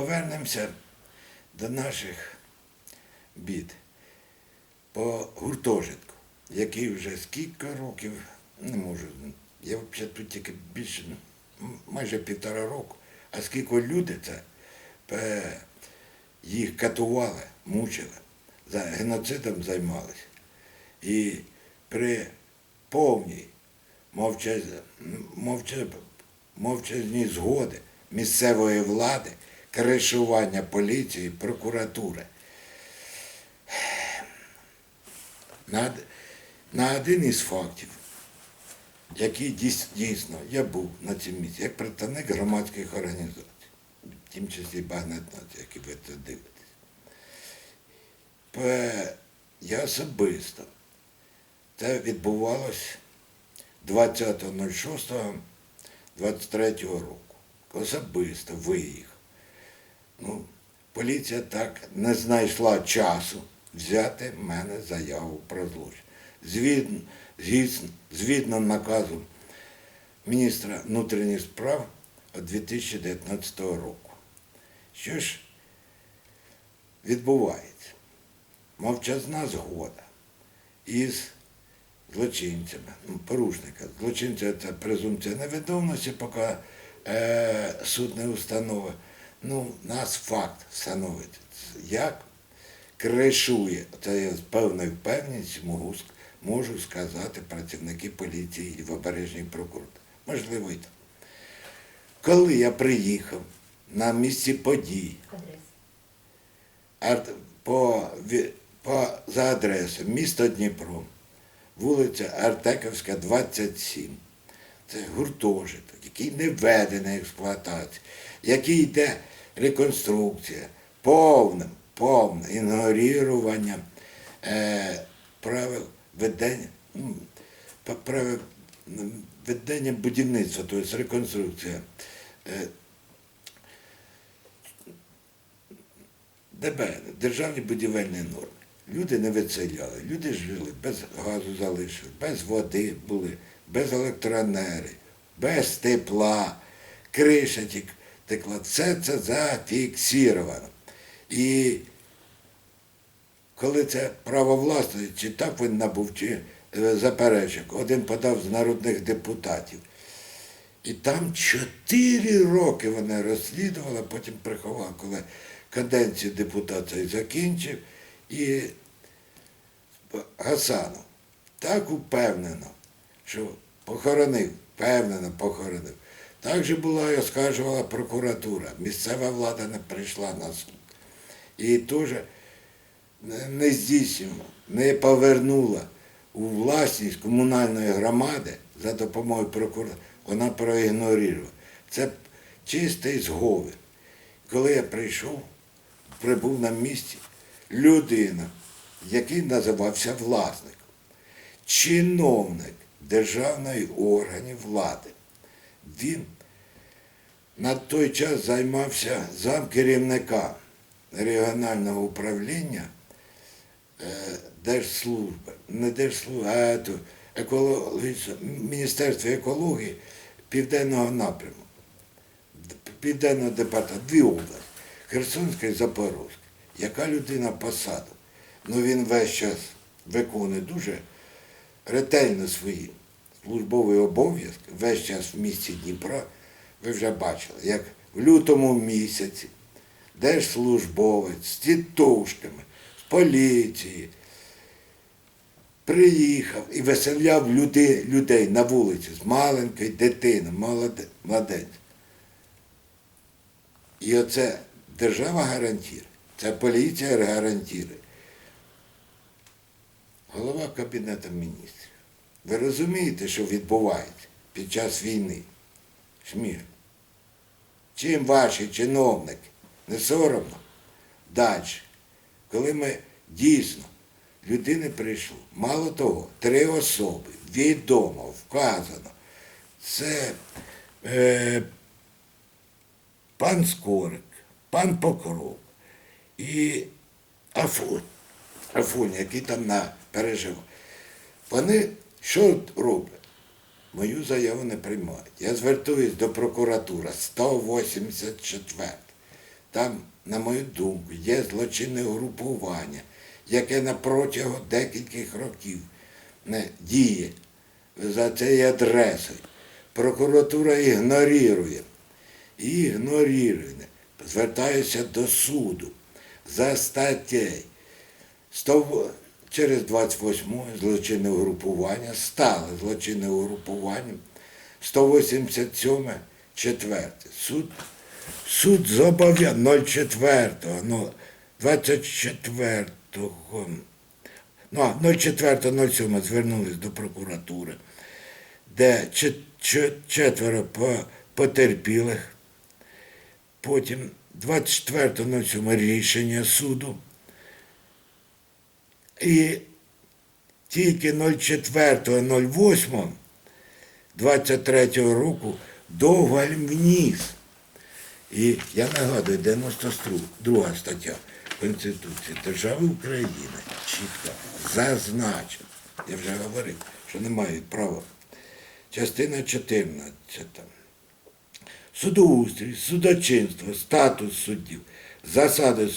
повернемося до наших бід по гуртожитку, який вже скільки років, не можу. Я взагалі тут тільки більше, ну, майже півтора року. А скільки люди це е, їх катували, мучили, за геноцидом займалися. І при повній мовчаз... мовча... мовчазній згоди місцевої влади, кришування поліції, прокуратури. На, на один із фактів, який дійсно я був на цьому місці, як представник громадських організацій, в тім числі багнетнаці, які ви це дивитесь. Я особисто це відбувалось 20.06.23 року. Особисто виїхав. Ну, поліція так не знайшла часу взяти в мене заяву про злочин. Згідно, згідно, наказу міністра внутрішніх справ від 2019 року. Що ж відбувається? Мовчазна згода із злочинцями, ну, порушника. Злочинця це презумпція невідомості, поки е, суд не установить. Ну, нас факт встановить. Як кришує, це я з певною впевненістю можу, можу сказати працівники поліції і в обережній прокуратурі. Можливо, і так. Коли я приїхав на місці подій, Адрес. По, по, за адресою місто Дніпро, вулиця Артековська, 27. Це гуртожиток, який не введений в експлуатацію, який йде реконструкція, повне, повне ігнорування е, правил ведення, ну, правил ведення будівництва, тобто реконструкція. Е, ДБН, державні будівельні норми. Люди не виселяли, люди жили, без газу залишили, без води були, без електроенергії, без тепла, криша тік- текла. Все це зафіксировано. І коли це право власності, чи так він набув, чи е, заперечок, один подав з народних депутатів. І там чотири роки вони розслідували, потім приховали, коли каденцію депутата закінчив. І Гасанов так упевнено, що похоронив, впевнено похоронив. Так же була оскаржувала прокуратура. Місцева влада не прийшла на суд. І теж не- не здійснювала, не повернула у власність комунальної громади за допомогою прокуратури. Вона проігнорувала. Це чистий зговір. Коли я прийшов, прибув на місці, людина, який називався власником, чиновник державної органів влади. Він на той час займався замкерівника регіонального управління е, Держслужби, не Держслужби, а ето, екологічне, Міністерство екології Південного напряму. Південного департаменту, дві області, Херсонська і Запорозька. Яка людина посаду? Ну він весь час виконує дуже ретельно свої службові обов'язки, весь час в місті Дніпра. Ви вже бачили, як в лютому місяці держслужбовець з тітушками, з поліції приїхав і веселяв люди, людей на вулиці з маленькою молоде, младець. І оце держава гарантує, це поліція гарантує. Голова Кабінету міністрів. Ви розумієте, що відбувається під час війни? Шмір. Чим ваші чиновники? Не соромно? Далі. Коли ми дійсно людини прийшло, мало того, три особи, відомо, вказано. Це е, пан Скорик, пан Покров і Афон, Афон, який там на переживав. Вони що роблять? Мою заяву не приймають. Я звертуюсь до прокуратури 184. там, на мою думку, є злочинне угрупування, яке на протягом декількох років не діє за цією адресою. Прокуратура ігнорує. Ігнорує. Звертаюся до суду за статтею 100, через 28 злочинне угрупування, стале злочинне угрупування, 187 четверте. Суд, суд зобов'язаний 04, ну, 24-го, ну, 04.07 звернулись до прокуратури, де чет- чет- четверо потерпілих, потім 24.07 рішення суду, і тільки 04.08 23 року довгаль вніс. І я нагадую, 92 стаття Конституції Держави України чітко зазначено, я вже говорив, що не мають права. Частина 14. Судоустрій, судочинство, статус суддів, засади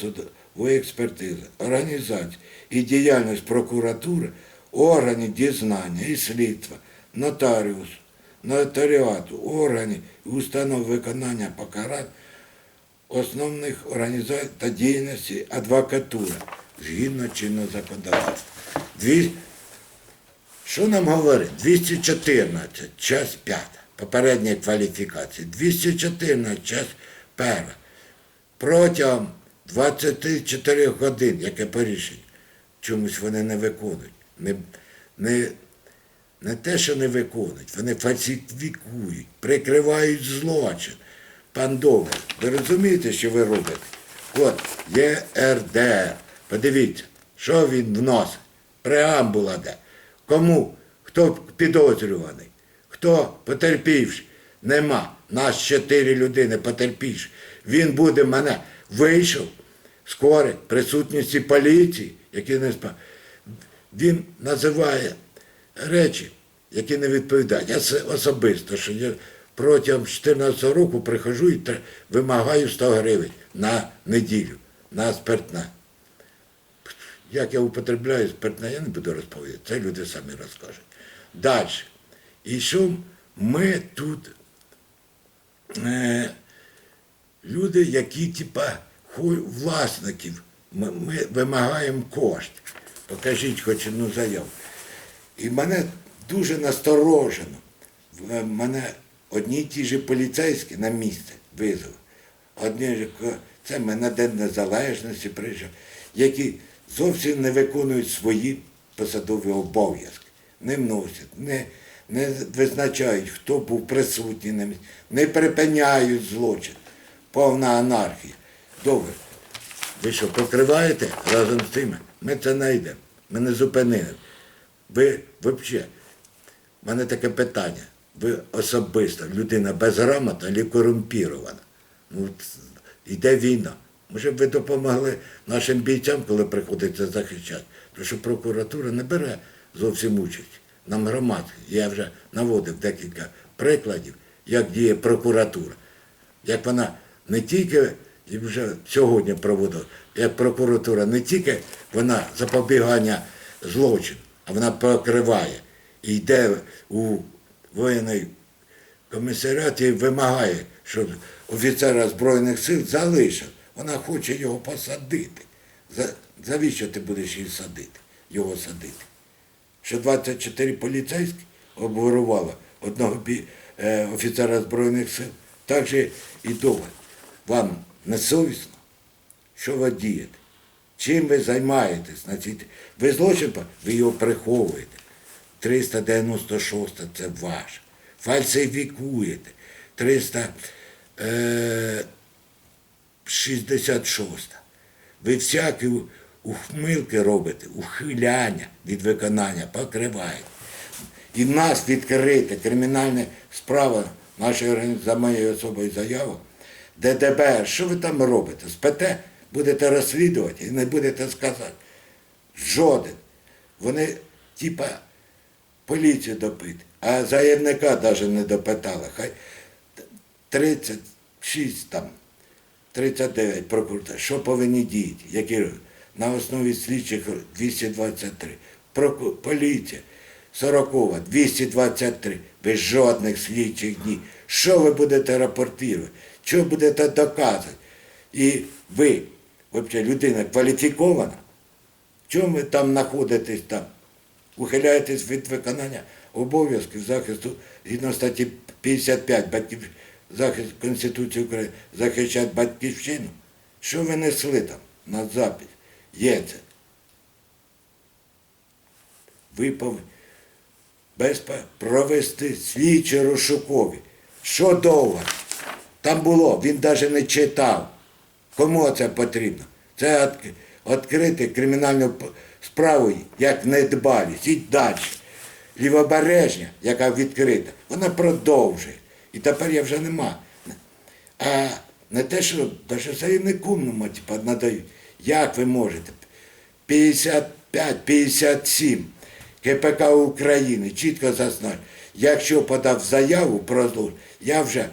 судової експертизи, організації і діяльність прокуратури, органів дізнання і слідства, нотаріус, нотаріату, органів і установ виконання покарань, основних організацій та діяльності адвокатури згідно чинного законодавства. Дві- що нам говорить? 214, час 5, попередня кваліфікація. 214, час 1. Протягом 24 годин, яке по рішенню, чомусь вони не виконують. Не, не, не те, що не виконують, вони фальсифікують, прикривають злочин. Пан Довгий, ви розумієте, що ви робите? От, ЄРДР. Подивіться, що він вносить. Преамбула де. Кому? Хто підозрюваний? Хто потерпівши? Нема. Нас чотири людини потерпівши. Він буде мене вийшов скоро в присутності поліції, які не спа. Він називає речі, які не відповідають. Я особисто, що я протягом 14 року приходжу і вимагаю 100 гривень на неділю, на спиртне. Як я употребляю спиртне, я не буду розповідати, це люди самі розкажуть. Далі. І що ми тут е, люди, які типа власників, ми, ми вимагаємо кошти. Покажіть хоч одну заяву. І мене дуже насторожено. Мене одні й ті ж поліцейські на місце визвали. Одні це ми на День Незалежності приїжджав, які зовсім не виконують свої посадові обов'язки, не вносять, не, не визначають, хто був присутній на місці, не припиняють злочин. Повна анархія. Добре. Ви що, покриваєте разом з тими? Ми це знайдемо. Ми не зупинимо. Ви взагалі, в мене таке питання. Ви особисто людина безграмотна чи корумпірована? Ну, йде війна. Може б ви допомогли нашим бійцям, коли приходиться захищати? Тому що прокуратура не бере зовсім участь. Нам громадські. Я вже наводив декілька прикладів, як діє прокуратура. Як вона не тільки і вже сьогодні проводила, як прокуратура не тільки вона запобігання злочину, а вона покриває і йде у воєнний комісаріат і вимагає, щоб офіцера Збройних сил залишив. Вона хоче його посадити. За, завіщо ти будеш її садити, його садити? Що 24 поліцейські обворувало одного е, офіцера Збройних сил. Так же і довго. Вам не совісно? Що ви дієте? Чим ви займаєтесь? на цій- Ви злочин, ви його приховуєте. 396 це ваше. Фальсифікуєте. е, 366. Ви всякі ухмилки робите, ухиляння від виконання, покриваєте. І в нас відкрита кримінальна справа нашої за моєю особою заявою, де ДБР, що ви там робите? Спите, будете розслідувати і не будете сказати. Жоден. Вони, типа, поліцію допити, а заявника навіть не допитали. Хай 36 там 39 прокуратура. Що повинні діяти? Які на основі слідчих 223. Проку... Поліція 40, 223. Без жодних слідчих днів. Що ви будете рапортувати? Що будете доказувати? І ви, взагалі, людина кваліфікована, чому ви там знаходитесь там? Ухиляєтесь від виконання обов'язків захисту згідно статті 55 батьків, захист Конституції України захищати батьківщину. Що ви несли там на запит? Є це. Ви повинні провести слідчі розшукові. Що довго? Там було, він навіть не читав. Кому це потрібно? Це відкрити кримінальну справу як недбалість. І далі. Лівобережня, яка відкрита, вона продовжує. І тепер я вже нема. А не те, що навіть заявнику типа, надають. Як ви можете? 55-57 КПК України чітко зазначено, якщо подав заяву про я вже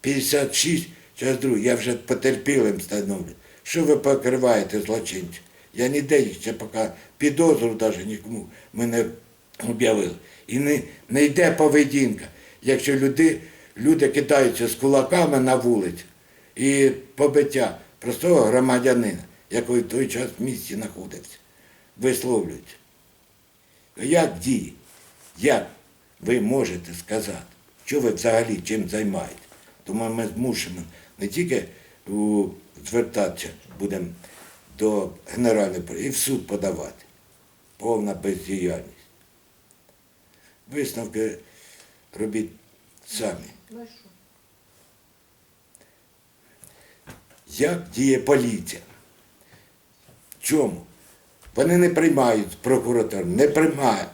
56, через другу, я вже потерпілим встановлю. Що ви покриваєте злочинців? Я ніде ще поки підозру навіть нікому ми не об'явили. І не, не йде поведінка. Якщо люди, люди кидаються з кулаками на вулиці і побиття простого громадянина, який в той час в місті знаходився, висловлюється. Як діє? Як ви можете сказати, що ви взагалі чим займаєтесь? Тому ми змушені не тільки звертатися будемо до Генеральної прокуратури, і в суд подавати. Повна бездіяльність. Висновки робіть самі. Ну? Як діє поліція? Чому? Вони не приймають прокуратуру, не приймає.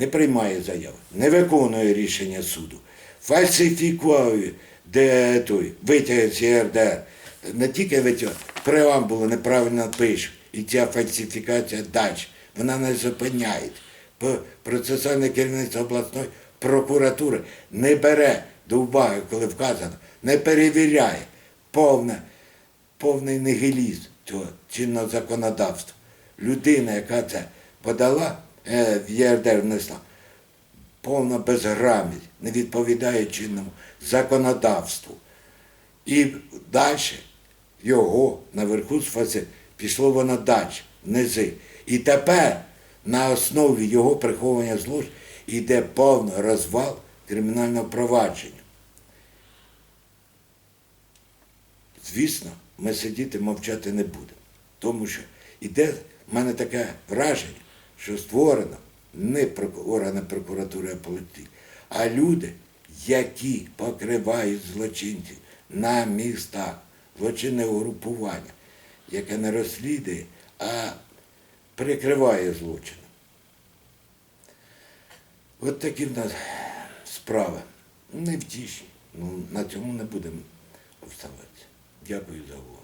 Не приймає заяву, не виконує рішення суду, фальсифікує де той, витяги з ЄРДР. Не тільки витяг, преамбулу неправильно пише, і ця фальсифікація далі. Вона не зупиняє. Процесуальне керівництво обласної прокуратури не бере до уваги, коли вказано, не перевіряє повне, повний нігілізм цього чинного законодавства. Людина, яка це подала, в ЄРДР внесла, повна безграмотність, не відповідає чинному законодавству. І далі його наверху сфаси пішло воно далі, внизи. І тепер на основі його приховування злочин йде повний розвал кримінального провадження. Звісно, ми сидіти мовчати не будемо. Тому що іде в мене таке враження, що створено не органи прокуратури, а поліції, а люди, які покривають злочинців на містах, злочинне угрупування, яке не розслідує, а прикриває злочини. От такі в нас справи. Не втішні. Ну, на цьому не будемо вставати. Дякую за увагу.